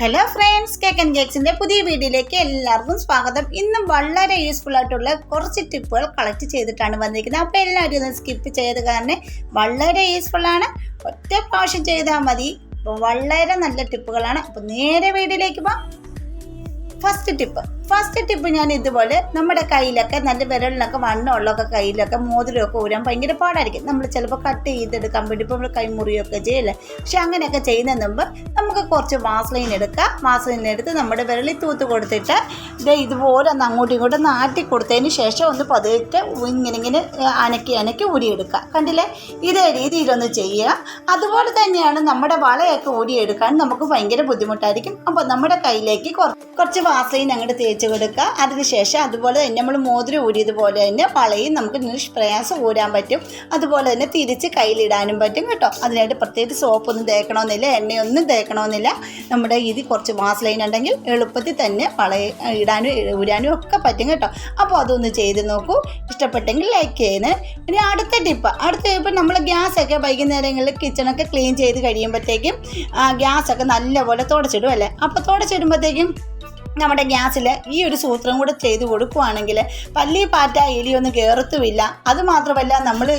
Hello friends cake and കേക്സിന്റെ പുതിയ വീഡിയോയിലേക്ക് എല്ലാവർക്കും സ്വാഗതം. ഇന്നും വളരെ യൂസ്ഫുൾ ആയിട്ടുള്ള കുറച്ച് ടിപ്പുകൾ കളക്ട് ചെയ്തിട്ടാണ് വന്നിരിക്കുന്നത്. അപ്പോൾ എല്ലാവരും ഒന്ന് സ്കിപ്പ് ചെയ്ത് കാരണം വളരെ യൂസ്ഫുൾ ആണ്. ഒറ്റ പ്രാവശ്യം ചെയ്താൽ മതി. വളരെ നല്ല ടിപ്പുകളാണ് അപ്പോൾ നേരെ വീഡിയോയിലേക്ക് പോകാം ഫസ്റ്റ് ടിപ്പ് ഫസ്റ്റ് ടിപ്പ് ഞാൻ ഇതുപോലെ നമ്മുടെ കയ്യിലൊക്കെ നല്ല വിരലിനൊക്കെ വണ്ണമുള്ളൊക്കെ കയ്യിലൊക്കെ മോതിരമൊക്കെ ഊരാൻ ഭയങ്കര പാടായിരിക്കും. നമ്മൾ ചിലപ്പോൾ കട്ട് ചെയ്തെടുക്കാൻ വേണ്ടി ഇപ്പോൾ നമ്മൾ കൈമുറിയൊക്കെ ചെയ്യല്ലേ? പക്ഷെ അങ്ങനെയൊക്കെ ചെയ്യുന്നതിന് മുമ്പ് നമുക്ക് കുറച്ച് വാസ്ലൈൻ എടുക്കാം. വാസ്ലൈൻ എടുത്ത് നമ്മുടെ വിരലിൽ തൂത്ത് കൊടുത്തിട്ട് ഇത് ഇതുപോലെ ഒന്ന് അങ്ങോട്ടും ഇങ്ങോട്ടും നാട്ടി കൊടുത്തതിന് ശേഷം ഒന്ന് പതുക്കെ ഇങ്ങനെ ഇങ്ങനെ അനക്കി അനക്കി ഊരിയെടുക്കുക കണ്ടില്ലേ? ഇതേ രീതിയിലൊന്ന് ചെയ്യുക അതുപോലെ തന്നെയാണ് നമ്മുടെ വളയൊക്കെ ഊരിയെടുക്കാൻ നമുക്ക് ഭയങ്കര ബുദ്ധിമുട്ടായിരിക്കും. അപ്പോൾ നമ്മുടെ കയ്യിലേക്ക് കുറച്ച് വാസ്ലൈൻ അങ്ങോട്ട് തേച്ച് കൊടുക്കുക. അതിനുശേഷം അതുപോലെ തന്നെ നമ്മൾ മോതിരം ഊരിയതുപോലെ തന്നെ വളയും നമുക്ക് നിഷ്പ്രയാസം ഊരാൻ പറ്റും. അതുപോലെ തന്നെ തിരിച്ച് കയ്യിലിടാനും പറ്റും കേട്ടോ. അതിനായിട്ട് പ്രത്യേകിച്ച് സോപ്പൊന്നും തേക്കണമെന്നില്ല എണ്ണയൊന്നും തേക്കണമെന്നില്ല. നമ്മുടെ ഇത് കുറച്ച് വാസലൈൻ ഉണ്ടെങ്കിൽ എളുപ്പത്തിൽ തന്നെ പളയ ഇടാനും ഊരാനും ഒക്കെ പറ്റും കേട്ടോ. അപ്പോൾ അതൊന്ന് ചെയ്ത് നോക്കൂ. ഇഷ്ടപ്പെട്ടെങ്കിൽ ലൈക്ക് ചെയ്യുന്നത് ഇനി അടുത്ത ടിപ്പ് അടുത്ത ടിപ്പ് നമ്മൾ ഗ്യാസൊക്കെ വൈകുന്നേരങ്ങളിൽ കിച്ചണൊക്കെ ക്ലീൻ ചെയ്ത് കഴിയുമ്പോഴത്തേക്കും ഗ്യാസൊക്കെ നല്ലപോലെ തുടച്ചിടും അല്ലേ? അപ്പോൾ തുടച്ചിടുമ്പോഴത്തേക്കും നമ്മുടെ ഗ്യാസിൽ ഈ ഒരു സൂത്രം കൂടെ ചെയ്ത് കൊടുക്കുവാണെങ്കിൽ പല്ലി പാറ്റ എലിയൊന്നും കയറത്തുമില്ല അത് മാത്രമല്ല നമ്മൾ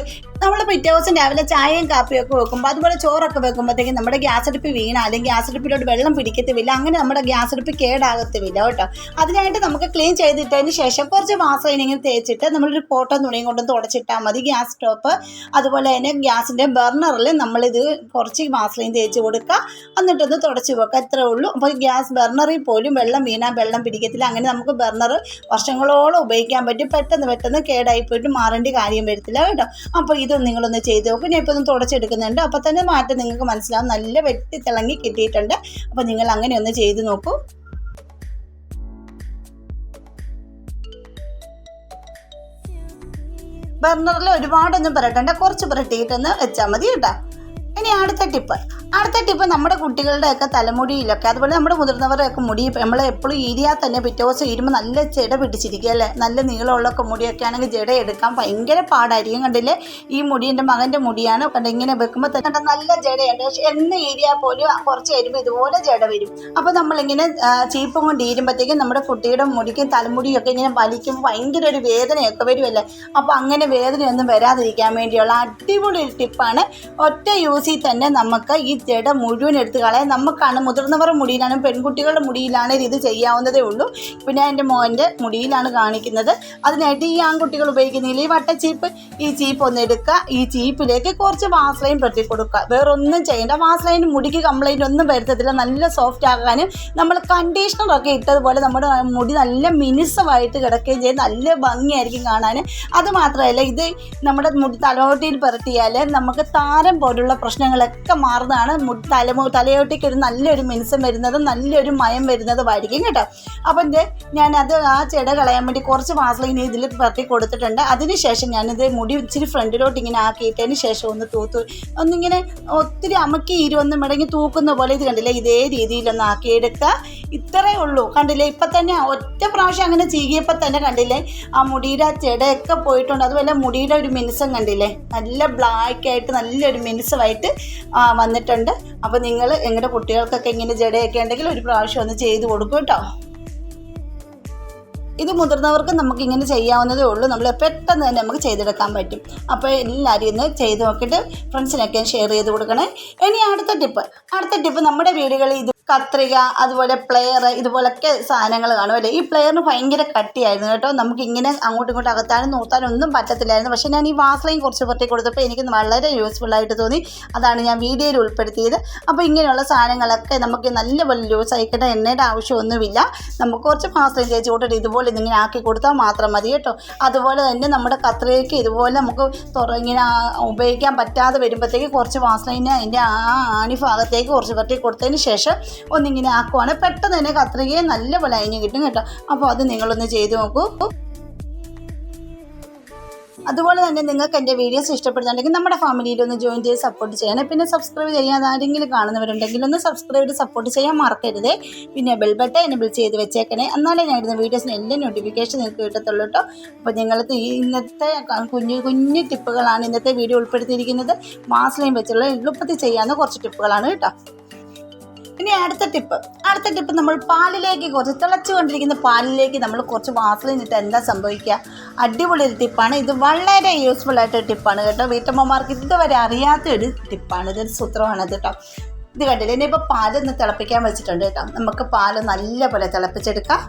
നമ്മൾ പിറ്റേ ദിവസം രാവിലെ ചായയും കാപ്പിയും ഒക്കെ വെക്കുമ്പോൾ അതുപോലെ ചോറൊക്കെ വെക്കുമ്പോഴത്തേക്കും നമ്മുടെ ഗ്യാസ് അടുപ്പ് വീണ അല്ലെങ്കിൽ ഗ്യാസ് അടുപ്പിലോട്ട് വെള്ളം പിടിക്കത്തുമില്ല അങ്ങനെ നമ്മുടെ ഗ്യാസ് അടുപ്പ് കേടാകത്തുമില്ല കേട്ടോ. അതിനായിട്ട് നമുക്ക് ക്ലീൻ ചെയ്തിട്ടതിന് ശേഷം കുറച്ച് വാസലിൻ ഇങ്ങനെ തേച്ചിട്ട് നമ്മളൊരു കോട്ടൺ തുണിയും കൊണ്ട് തുടച്ചിട്ടാൽ മതി ഗ്യാസ് സ്റ്റോപ്പ്. അതുപോലെ തന്നെ ഗ്യാസിന്റെ ബർണറിൽ നമ്മളിത് കുറച്ച് മാസം തേച്ച് കൊടുക്കുക എന്നിട്ടൊന്ന് തുടച്ച് വെക്കുക അത്രേ ഉള്ളൂ. അപ്പോൾ ഗ്യാസ് ബർണറിൽ പോലും വെള്ളം വീണാൽ വെള്ളം പിടിക്കത്തില്ല. അങ്ങനെ നമുക്ക് ബർണർ വർഷങ്ങളോളം ഉപയോഗിക്കാൻ പറ്റും. പെട്ടെന്ന് പെട്ടെന്ന് കേടായി പോയിട്ട് മാറേണ്ട കാര്യം വരത്തില്ല കേട്ടോ. അപ്പോൾ ഇത് നിങ്ങളൊന്ന് ചെയ്ത് നോക്കും. ഞാൻ ഇപ്പോൾ ഒന്ന് തുടച്ചെടുക്കുന്നുണ്ട്. അപ്പോൾ തന്നെ മാറ്റം നിങ്ങൾക്ക് മനസ്സിലാവും. നല്ല വെട്ടി തിളങ്ങി കിട്ടിയിട്ടുണ്ട്. അപ്പോൾ നിങ്ങൾ അങ്ങനെ ഒന്ന് ചെയ്ത് നോക്കൂ. ബർണറിൽ ഒരുപാടൊന്നും പുരട്ടണ്ട. കുറച്ച് പുരട്ടിയിട്ടൊന്ന് വെച്ചാൽ മതി കേട്ടോ. ഇനി അടുത്ത ടിപ്പ്. അടുത്ത ടിപ്പ് നമ്മുടെ കുട്ടികളുടെയൊക്കെ തലമുടിയിലൊക്കെ അതുപോലെ നമ്മുടെ മുതിർന്നവരുടെയൊക്കെ മുടി നമ്മൾ എപ്പോഴും ഈരിയാൽ തന്നെ പിറ്റേ ദിവസം ഇരുമ്പ് നല്ല ജട പിടിച്ചിരിക്കുക അല്ലേ? നല്ല നീളമുള്ളൊക്കെ മുടിയൊക്കെ ആണെങ്കിൽ ജട എടുക്കാൻ ഭയങ്കര പാടായിരിക്കും. കണ്ടില്ലേ? ഈ മുടി എന്റെ മകന്റെ മുടിയാണ്. കണ്ട്? ഇങ്ങനെ വെക്കുമ്പോൾ തന്നെ കണ്ട? നല്ല ജടയുണ്ട് പക്ഷെ എന്ന് ഈരിയാൽ പോലും കുറച്ച് കഴിയുമ്പോൾ ഇതുപോലെ ജട വരും. അപ്പോൾ നമ്മളിങ്ങനെ ചീപ്പം കൊണ്ട് ഈരുമ്പോഴത്തേക്കും നമ്മുടെ കുട്ടിയുടെ മുടിക്കും തലമുടിയൊക്കെ ഇങ്ങനെ വലിക്കുമ്പോൾ ഭയങ്കര ഒരു വേദനയൊക്കെ വരുമല്ലേ അപ്പോൾ അങ്ങനെ വേദനയൊന്നും വരാതിരിക്കാൻ വേണ്ടിയുള്ള അടിപൊളി ഒരു ടിപ്പാണ്. ഒറ്റ യൂസിൽ തന്നെ നമുക്ക് ഈ ജട മുഴുവൻ എടുത്ത് കളയാം നമുക്കാണ് മുതിർന്നവർ മുടിയിലാണ് പെൺകുട്ടികളുടെ മുടിയിലാണ് ഇത് ചെയ്യാവുന്നതേ ഉള്ളൂ. ഇപ്പം ഞാൻ എന്റെ മോന്റെ മുടിയിലാണ് കാണിക്കുന്നത്. അതിനായിട്ട് ഈ ആൺകുട്ടികൾ ഉപയോഗിക്കുന്നില്ല. ഈ വട്ടച്ചീപ്പ് ഈ ചീപ്പ് ഒന്ന് എടുക്കുക. ഈ ചീപ്പിലേക്ക് കുറച്ച് വാസ്ലൈൻ പെടുത്തി കൊടുക്കുക. വേറെ ഒന്നും ചെയ്യേണ്ട. വാസ്ലൈൻ മുടിക്ക് കംപ്ലൈന്റ് ഒന്നും വരുത്തത്തില്ല. നല്ല സോഫ്റ്റ് ആകാനും നമ്മൾ കണ്ടീഷണറൊക്കെ ഇട്ടതുപോലെ നമ്മുടെ മുടി നല്ല മിനുസമായിട്ട് കിടക്കുകയും ചെയ്യും. നല്ല ഭംഗിയായിരിക്കും കാണാൻ. അത് മാത്രമല്ല ഇത് നമ്മുടെ മുടി തലോട്ടിയിൽ പുരട്ടിയാൽ നമുക്ക് താരം പോലുള്ള പ്രശ്നങ്ങളൊക്കെ മാറുന്നതാണ്. തലമു തലയോട്ടിക്ക് ഒരു നല്ലൊരു മിനുസം വരുന്നതും നല്ലൊരു മയം വരുന്നതുമായിരിക്കും കേട്ടോ. അപ്പം ഇത് ഞാനത് ആ ചെട കളയാൻ വേണ്ടി കുറച്ച് വാസലിൻ ഇതിൽ പറത്തി കൊടുത്തിട്ടുണ്ട്. അതിനുശേഷം ഞാനിത് മുടി ഇച്ചിരി ഫ്രണ്ടിലോട്ട് ഇങ്ങനെ ആക്കിയിട്ടതിന് ശേഷം ഒന്ന് തൂത്തു. ഒന്നിങ്ങനെ ഒത്തിരി അമക്കി ഇരുവന്ന് മടങ്ങി തൂക്കുന്ന പോലെ ഇത് കണ്ടില്ലേ? ഇതേ രീതിയിലൊന്ന് ആക്കിയെടുക്കുക ഇത്രയേ ഉള്ളൂ. കണ്ടില്ലേ? ഇപ്പം തന്നെ ഒറ്റ പ്രാവശ്യം അങ്ങനെ ചീകിയപ്പോൾ തന്നെ കണ്ടില്ലേ? ആ മുടിയുടെ ആ ചെടയൊക്കെ പോയിട്ടുണ്ട്. അതുപോലെ മുടിയുടെ ഒരു മിനുസം കണ്ടില്ലേ? നല്ല ബ്ലാക്ക് ആയിട്ട് നല്ലൊരു മിനുസമായിട്ട് വന്നിട്ടുണ്ട്. അപ്പോൾ നിങ്ങൾ നിങ്ങളുടെ കുട്ടികൾക്കൊക്കെ ഇങ്ങനെ ജടയൊക്കെ ഉണ്ടെങ്കിൽ ഒരു പ്രാവശ്യം ഒന്ന് ചെയ്ത് കൊടുക്കും കേട്ടോ. ഇത് മുതിർന്നവർക്ക് നമുക്ക് ഇങ്ങനെ ചെയ്യാവുന്നതേ ഉള്ളൂ. നമ്മൾ പെട്ടെന്ന് തന്നെ നമുക്ക് ചെയ്തെടുക്കാൻ പറ്റും. അപ്പോൾ എല്ലാവരും ഇന്ന് ചെയ്ത് നോക്കിയിട്ട് ഫ്രണ്ട്സിനൊക്കെ ഷെയർ ചെയ്ത് കൊടുക്കണേ. ഇനി അടുത്ത ടിപ്പ് അടുത്ത ടിപ്പ് നമ്മുടെ വീടുകളിൽ ഇത് കത്രിക അതുപോലെ പ്ലെയർ ഇതുപോലൊക്കെ സാധനങ്ങൾ കാണും അല്ലേ? ഈ പ്ലെയറിന് ഭയങ്കര കട്ടിയായിരുന്നു കേട്ടോ. നമുക്ക് ഇങ്ങനെ അങ്ങോട്ടും ഇങ്ങോട്ടും അകത്താനും നൂത്താനും ഒന്നും പറ്റത്തില്ലായിരുന്നു. പക്ഷേ ഞാൻ ഈ വാസലയും കുറച്ച് പുറത്തി കൊടുത്തപ്പോൾ എനിക്ക് വളരെ യൂസ്ഫുൾ ആയിട്ട് തോന്നി. അതാണ് ഞാൻ വീഡിയോയിൽ ഉൾപ്പെടുത്തിയത്. അപ്പോൾ ഇങ്ങനെയുള്ള സാധനങ്ങളൊക്കെ നമുക്ക് നല്ലപോലെ യൂസ് ആയിക്കട്ടെ. എണ്ണയുടെ ആവശ്യമൊന്നുമില്ല. നമുക്ക് കുറച്ച് വാസലയും തേച്ച് കൂട്ടിട്ട് ഇതുപോലെ ഇതിങ്ങനെ ആക്കി കൊടുത്താൽ മാത്രം മതി കേട്ടോ. അതുപോലെ തന്നെ നമ്മുടെ കത്രികയ്ക്ക് ഇതുപോലെ നമുക്ക് ഇങ്ങനെ ഉപയോഗിക്കാൻ പറ്റാതെ വരുമ്പോഴത്തേക്ക് കുറച്ച് വാസലിന് അതിന്റെ ആ ആണി ഭാഗത്തേക്ക് കുറച്ച് പുറത്തി കൊടുത്തതിന് ശേഷം ഒന്നിങ്ങനെ ആക്കുവാണ്. പെട്ടെന്ന് തന്നെ കത്രികയെ നല്ലപോലെ അരിഞ്ഞ് കിട്ടും കേട്ടോ. അപ്പോൾ അത് നിങ്ങളൊന്ന് ചെയ്തു നോക്കൂ. അതുപോലെ തന്നെ നിങ്ങൾക്ക് എന്റെ വീഡിയോസ് ഇഷ്ടപ്പെടുന്നുണ്ടെങ്കിൽ നമ്മുടെ ഫാമിലിയിൽ ഒന്ന് ജോയിൻ ചെയ്ത് സപ്പോർട്ട് ചെയ്യണം. പിന്നെ സബ്സ്ക്രൈബ് ചെയ്യാതെ ആരെങ്കിലും കാണുന്നവരുണ്ടെങ്കിൽ ഒന്ന് സബ്സ്ക്രൈബ് ചെയ്ത് സപ്പോർട്ട് ചെയ്യാൻ മറക്കരുത്. പിന്നെ ബെൽ ബട്ടൺ എനബിൾ ചെയ്ത് വെച്ചേക്കണേ. എന്നാലേ ഞാൻ ഇടുന്ന വീഡിയോസിന് എല്ലാ നോട്ടിഫിക്കേഷൻ നിങ്ങൾക്ക് കിട്ടത്തുള്ളൂ കേട്ടോ. അപ്പോൾ നിങ്ങൾക്ക് ഇന്നത്തെ കുഞ്ഞു കുഞ്ഞു ടിപ്പുകളാണ് ഇന്നത്തെ വീഡിയോ ഉൾപ്പെടുത്തിയിരിക്കുന്നത്. മാസ്ലയും വെച്ചുള്ള എളുപ്പത്തിൽ ചെയ്യാവുന്ന കുറച്ച് ടിപ്പുകളാണ് കേട്ടോ. ഇനി അടുത്ത ടിപ്പ് അടുത്ത ടിപ്പ് നമ്മൾ പാലിലേക്ക് കുറച്ച് തിളച്ചു കൊണ്ടിരിക്കുന്ന പാലിലേക്ക് നമ്മൾ കുറച്ച് വാസലിൻ ഇട്ട് എന്താ സംഭവിക്കുക? അടിപൊളി ഒരു ടിപ്പാണ് ഇത് വളരെ യൂസ്ഫുൾ ആയിട്ടൊരു ടിപ്പാണ് കേട്ടോ. വീട്ടമ്മമാർക്ക് ഇതുവരെ അറിയാത്ത ഒരു ടിപ്പാണ് ഇതൊരു സൂത്രമാണ് കേട്ടോ. ഇത് കണ്ടില്ലേ? ഇനിയിപ്പോൾ പാലൊന്ന് തിളപ്പിക്കാൻ വെച്ചിട്ടുണ്ട് കേട്ടോ. നമുക്ക് പാൽ നല്ലപോലെ തിളപ്പിച്ചെടുക്കാം.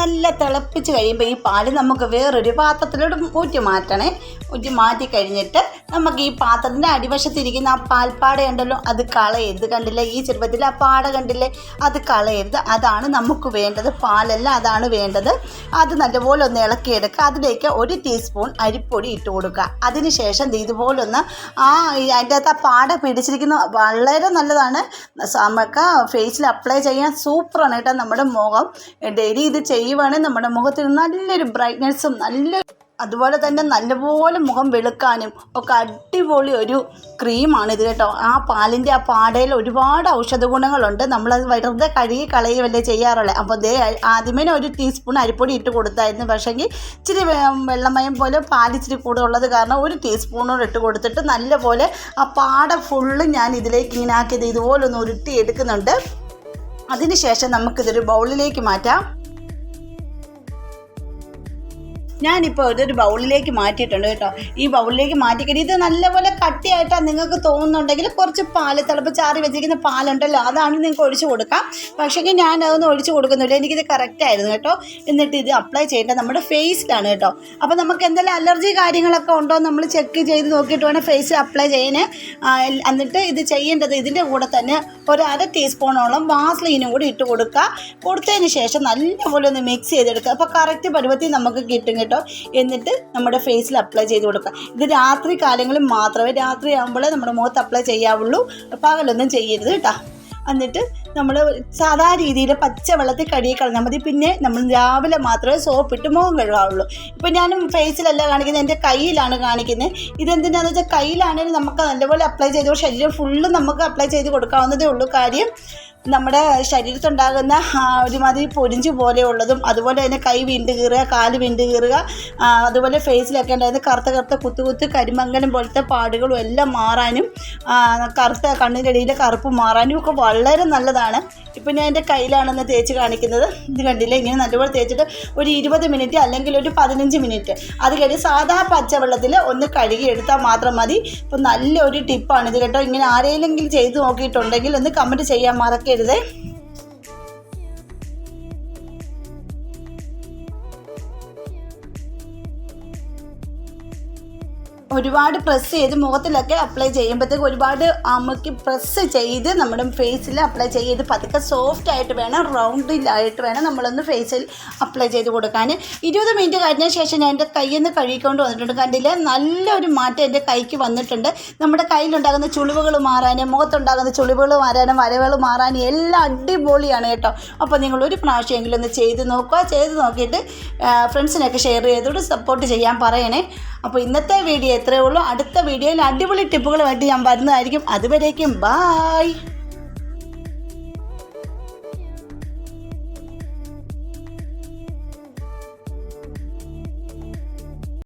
നല്ല തിളപ്പിച്ച് കഴിയുമ്പോൾ ഈ പാൽ നമുക്ക് വേറൊരു പാത്രത്തിലോട്ട് ഊറ്റി മാറ്റണേ. ഊറ്റി മാറ്റി കഴിഞ്ഞിട്ട് നമുക്ക് ഈ പാത്രത്തിന്റെ അടിവശത്തിരിക്കുന്ന ആ പാൽപ്പാട ഉണ്ടല്ലോ അത് കളയരുത് കണ്ടില്ലേ? ഈ ചെറുപ്പത്തിൽ ആ പാട കണ്ടില്ലേ? അത് കളയരുത്. അതാണ് നമുക്ക് വേണ്ടത്. പാലല്ല അതാണ് വേണ്ടത്. അത് നല്ലപോലെ ഒന്ന് ഇളക്കിയെടുക്കുക. അതിലേക്ക് ഒരു ടീസ്പൂൺ അരിപ്പൊടി ഇട്ട് കൊടുക്കുക. അതിനുശേഷം ഇതുപോലൊന്ന് ആ അതിന്റെ അകത്ത് ആ പാട പിടിച്ചിരിക്കുന്ന വളരെ നല്ലതാണ്. നമുക്ക് ഫേസിൽ അപ്ലൈ ചെയ്യാൻ സൂപ്പറാണ് കേട്ടോ നമ്മുടെ മുഖം. ഡെയിലി ഇത് ചെയ്യുവാണെങ്കിൽ നമ്മുടെ മുഖത്തിന് നല്ലൊരു ബ്രൈറ്റ്നെസ്സും നല്ല അതുപോലെ തന്നെ നല്ലപോലെ മുഖം വെളുക്കാനും ഒക്കെ അടിപൊളി ഒരു ക്രീമാണ് ഇത് കേട്ടോ. ആ പാലിന്റെ ആ പാടയിൽ ഒരുപാട് ഔഷധ ഗുണങ്ങളുണ്ട്. നമ്മളത് വെറുതെ കഴുകി കളയുകയല്ലേ ചെയ്യാറുള്ളത് അപ്പോൾ ദേ ആദ്യമേ ഒരു ടീസ്പൂൺ അരിപ്പൊടി ഇട്ട് കൊടുത്തായിരുന്നു. പക്ഷേങ്കിൽ ഇച്ചിരി വെള്ളമയം പോലെ പാൽ ഇച്ചിരി കൂടെ ഉള്ളത് കാരണം ഒരു ടീസ്പൂണോട് ഇട്ട് കൊടുത്തിട്ട് നല്ലപോലെ ആ പാട ഫുള്ള് ഞാൻ ഇതിലേക്ക് ഇങ്ങനെ ആക്കിയത് ഇതുപോലെ ഒന്ന് ഉരുട്ടി എടുക്കുന്നുണ്ട് അതിനുശേഷം നമുക്കിതൊരു ബൗളിലേക്ക് മാറ്റാം. ഞാനിപ്പോൾ ഇതൊരു ബൗളിലേക്ക് മാറ്റിയിട്ടുണ്ട് കേട്ടോ. ഈ ബൗളിലേക്ക് മാറ്റിക്കഴിഞ്ഞ് ഇത് നല്ലപോലെ കട്ടിയായിട്ടാണ് നിങ്ങൾക്ക് തോന്നുന്നുണ്ടെങ്കിൽ കുറച്ച് പാൽ തിളപ്പിച്ചാറി വെച്ചിരിക്കുന്ന പാലുണ്ടല്ലോ അതാണ് നിങ്ങൾക്ക് ഒഴിച്ചു കൊടുക്കാം. പക്ഷേ ഞാൻ അതൊന്നും ഒഴിച്ചു കൊടുക്കുന്നില്ല. എനിക്കിത് കറക്റ്റ് ആയിരുന്നു കേട്ടോ. എന്നിട്ട് ഇത് അപ്ലൈ ചെയ്യേണ്ടത് നമ്മുടെ ഫേസിലാണ് കേട്ടോ. അപ്പോൾ നമുക്ക് എന്തെങ്കിലും അലർജി കാര്യങ്ങളൊക്കെ ഉണ്ടോ നമ്മൾ ചെക്ക് ചെയ്ത് നോക്കിയിട്ട് വേണം ഫേസ് അപ്ലൈ ചെയ്യാൻ എന്നിട്ട് ഇത് ചെയ്യേണ്ടത് ഇതിന്റെ കൂടെ തന്നെ ഒരു അര ടീസ്പൂണോളം വാസ്ലീനും കൂടി ഇട്ട് കൊടുക്കുക. കൊടുത്തതിന് ശേഷം നല്ലപോലെ ഒന്ന് മിക്സ് ചെയ്തെടുക്കുക. അപ്പോൾ കറക്റ്റ് പരുവത്തിൽ നമുക്ക് കിട്ടും. കേട്ടോ. എന്നിട്ട് നമ്മുടെ ഫേസിൽ അപ്ലൈ ചെയ്ത് കൊടുക്കുക. ഇത് രാത്രി കാലങ്ങളിൽ മാത്രമേ രാത്രി ആകുമ്പോഴേ നമ്മുടെ മുഖത്ത് അപ്ലൈ ചെയ്യാവുള്ളൂ. പകലൊന്നും ചെയ്യരുത് കേട്ടോ. എന്നിട്ട് നമ്മൾ സാധാ രീതിയിൽ പച്ച വെള്ളത്തിൽ കഴുകി കളഞ്ഞാൽ മതി. പിന്നെ നമ്മൾ രാവിലെ മാത്രമേ സോപ്പിട്ട് മുഖം കഴുകാവുള്ളൂ. ഇപ്പം ഞാനും ഫേസിലല്ല കാണിക്കുന്നത് എന്റെ കയ്യിലാണ് കാണിക്കുന്നത്. ഇതെന്തിനാന്ന് വെച്ചാൽ കയ്യിലാണെങ്കിൽ നമുക്ക് നല്ലപോലെ അപ്ലൈ ചെയ്ത് ശരീരം ഫുള്ള് നമുക്ക് അപ്ലൈ ചെയ്ത് കൊടുക്കാവുന്നതേ ഉള്ളൂ. കാര്യം നമ്മുടെ ശരീരത്തുണ്ടാകുന്ന ഒരുമാതിരി പൊരിഞ്ച് പോലെയുള്ളതും അതുപോലെ തന്നെ കൈ വിണ്ട് കീറുക കാൽ വിണ്ട് കീറുക അതുപോലെ ഫേസിലൊക്കെ ഉണ്ടായിരുന്ന കറുത്ത കറുത്ത കുത്തു കുത്ത് കരിമംഗലം പോലത്തെ പാടുകളും എല്ലാം മാറാനും കറുത്ത കണ്ണിനിടയിലെ കറുപ്പ് മാറാനും ഒക്കെ വളരെ നല്ലതാണ്. ഇപ്പം ഞാൻ എന്റെ കയ്യിലാണെന്ന് തേച്ച് കാണിക്കുന്നത്. ഇത് കണ്ടില്ല? ഇങ്ങനെ നല്ലപോലെ തേച്ചിട്ട് ഒരു ഇരുപത് മിനിറ്റ് അല്ലെങ്കിൽ ഒരു പതിനഞ്ച് മിനിറ്റ്. അത് കഴിഞ്ഞ് സാധാ പച്ചവെള്ളത്തിൽ ഒന്ന് കഴുകി എടുത്താൽ മാത്രം മതി. ഇപ്പം നല്ലൊരു ടിപ്പാണ് ഇത് കേട്ടോ. ഇങ്ങനെ ആരെങ്കിലും ചെയ്ത് നോക്കിയിട്ടുണ്ടെങ്കിൽ ഒന്ന് കമന്റ് ചെയ്യാൻ മറക്കരുതേ ഒരുപാട് പ്രസ് ചെയ്ത് മുഖത്തിലൊക്കെ അപ്ലൈ ചെയ്യുമ്പോഴത്തേക്ക് ഒരുപാട് അമുക്കി പ്രസ് ചെയ്ത് നമ്മുടെ ഫേസിൽ അപ്ലൈ ചെയ്ത് പതുക്കെ സോഫ്റ്റ് ആയിട്ട് വേണം റൗണ്ടിലായിട്ട് വേണം നമ്മളൊന്ന് ഫേസിൽ അപ്ലൈ ചെയ്ത് കൊടുക്കാൻ ഇരുപത് മിനിറ്റ് കഴിഞ്ഞ ശേഷം ഞാൻ എന്റെ കയ്യിൽ നിന്ന് കഴുകിക്കൊണ്ട് വന്നിട്ടുണ്ട്. കണ്ടില്ലേ? നല്ലൊരു മാറ്റം എന്റെ കൈക്ക് വന്നിട്ടുണ്ട്. നമ്മുടെ കയ്യിലുണ്ടാകുന്ന ചുളിവുകൾ മാറാനും മുഖത്തുണ്ടാകുന്ന ചുളിവുകൾ മാറാനും വരവുകൾ മാറാനും എല്ലാം അടിപൊളിയാണ് കേട്ടോ. അപ്പോൾ നിങ്ങൾ ഒരു പ്രാവശ്യമെങ്കിലും ഒന്ന് ചെയ്ത് നോക്കുക. ചെയ്ത് നോക്കിയിട്ട് ഫ്രണ്ട്സിനൊക്കെ ഷെയർ ചെയ്തോട് സപ്പോർട്ട് ചെയ്യാൻ പറയണേ. അപ്പോൾ ഇന്നത്തെ വീഡിയോ എത്രയേ ഉള്ളൂ. അടുത്ത വീഡിയോയിൽ അടിപൊളി ടിപ്പുകളുമായിട്ട് ഞാൻ വരുന്നതായിരിക്കും. അതുവരേക്കും ബായ്